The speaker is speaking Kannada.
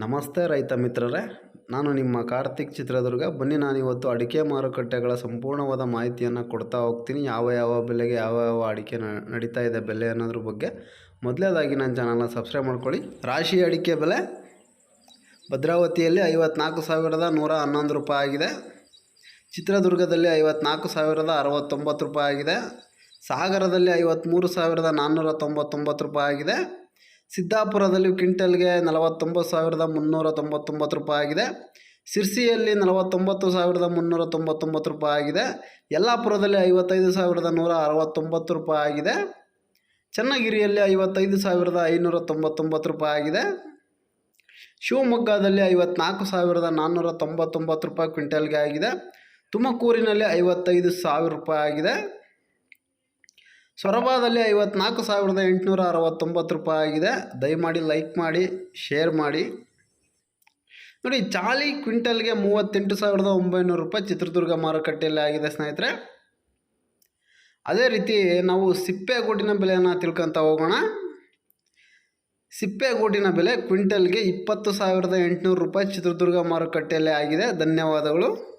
ನಮಸ್ತೆ ರೈತ ಮಿತ್ರರೇ. ನಾನು ನಿಮ್ಮ ಕಾರ್ತಿಕ್ ಚಿತ್ರದುರ್ಗ. ಬನ್ನಿ, ನಾನಿವತ್ತು ಅಡಿಕೆ ಮಾರುಕಟ್ಟೆಗಳ ಸಂಪೂರ್ಣವಾದ ಮಾಹಿತಿಯನ್ನು ಕೊಡ್ತಾ ಹೋಗ್ತೀನಿ. ಯಾವ ಯಾವ ಬೆಲೆಗೆ ಯಾವ ಯಾವ ಅಡಿಕೆ ನಡೀತಾ ಇದೆ ಬೆಲೆ ಅನ್ನೋದ್ರ ಬಗ್ಗೆ. ಮೊದಲೇದಾಗಿ ನನ್ನ ಚಾನಲ್ನ ಸಬ್ಸ್ಕ್ರೈಬ್ ಮಾಡ್ಕೊಳ್ಳಿ. ರಾಶಿ ಅಡಿಕೆ ಬೆಲೆ ಭದ್ರಾವತಿಯಲ್ಲಿ ಐವತ್ನಾಲ್ಕು ಸಾವಿರದ ನೂರ ಹನ್ನೊಂದು ರೂಪಾಯಿ ಆಗಿದೆ. ಚಿತ್ರದುರ್ಗದಲ್ಲಿ ಐವತ್ನಾಲ್ಕು ಸಾವಿರದ ಅರವತ್ತೊಂಬತ್ತು ರೂಪಾಯಿ ಆಗಿದೆ. ಸಾಗರದಲ್ಲಿ ಐವತ್ತ್ಮೂರು ಸಾವಿರದ ನಾನ್ನೂರ ತೊಂಬತ್ತೊಂಬತ್ತು ರೂಪಾಯಿ ಆಗಿದೆ. ಸಿದ್ದಾಪುರದಲ್ಲಿ ಕ್ವಿಂಟಲ್ಗೆ ನಲವತ್ತೊಂಬತ್ತು ಸಾವಿರದ ಮುನ್ನೂರ ತೊಂಬತ್ತೊಂಬತ್ತು ರೂಪಾಯಿ ಆಗಿದೆ. ಸಿರ್ಸಿಯಲ್ಲಿ ನಲವತ್ತೊಂಬತ್ತು ಸಾವಿರದ ಮುನ್ನೂರ ತೊಂಬತ್ತೊಂಬತ್ತು ರೂಪಾಯಿ ಆಗಿದೆ. ಯಲ್ಲಾಪುರದಲ್ಲಿ ಐವತ್ತೈದು ಸಾವಿರದ ನೂರ ಅರವತ್ತೊಂಬತ್ತು ರೂಪಾಯಿ ಆಗಿದೆ. ಚನ್ನಗಿರಿಯಲ್ಲಿ ಐವತ್ತೈದು ಸಾವಿರದ ಐನೂರ ತೊಂಬತ್ತೊಂಬತ್ತು ರೂಪಾಯಿ ಆಗಿದೆ. ಶಿವಮೊಗ್ಗದಲ್ಲಿ ಐವತ್ನಾಲ್ಕು ಸಾವಿರದ ನಾನ್ನೂರ ತೊಂಬತ್ತೊಂಬತ್ತು ರೂಪಾಯಿ ಕ್ವಿಂಟಲ್ಗೆ ಆಗಿದೆ. ತುಮಕೂರಿನಲ್ಲಿ ಐವತ್ತೈದು ಸಾವಿರ ರೂಪಾಯಿ ಆಗಿದೆ. ಸೊರಬದಲ್ಲಿ ಐವತ್ನಾಲ್ಕು ಸಾವಿರದ ಎಂಟುನೂರ ಅರವತ್ತೊಂಬತ್ತು ರೂಪಾಯಿ ಆಗಿದೆ. ದಯಮಾಡಿ ಲೈಕ್ ಮಾಡಿ, ಶೇರ್ ಮಾಡಿ. ನೋಡಿ, ಚಾಲಿ ಕ್ವಿಂಟಲ್ಗೆ ಮೂವತ್ತೆಂಟು ಸಾವಿರದ ಒಂಬೈನೂರು ರೂಪಾಯಿ ಚಿತ್ರದುರ್ಗ ಮಾರುಕಟ್ಟೆಯಲ್ಲಿ ಆಗಿದೆ ಸ್ನೇಹಿತರೆ. ಅದೇ ರೀತಿ ನಾವು ಸಿಪ್ಪೆಗೋಟಿನ ಬೆಲೆಯನ್ನು ತಿಳ್ಕೊತ ಹೋಗೋಣ. ಸಿಪ್ಪೆಗೋಟಿನ ಬೆಲೆ ಕ್ವಿಂಟಲ್ಗೆ ಇಪ್ಪತ್ತು ಸಾವಿರದ ಎಂಟುನೂರು ರೂಪಾಯಿ ಚಿತ್ರದುರ್ಗ ಮಾರುಕಟ್ಟೆಯಲ್ಲಿ ಆಗಿದೆ. ಧನ್ಯವಾದಗಳು.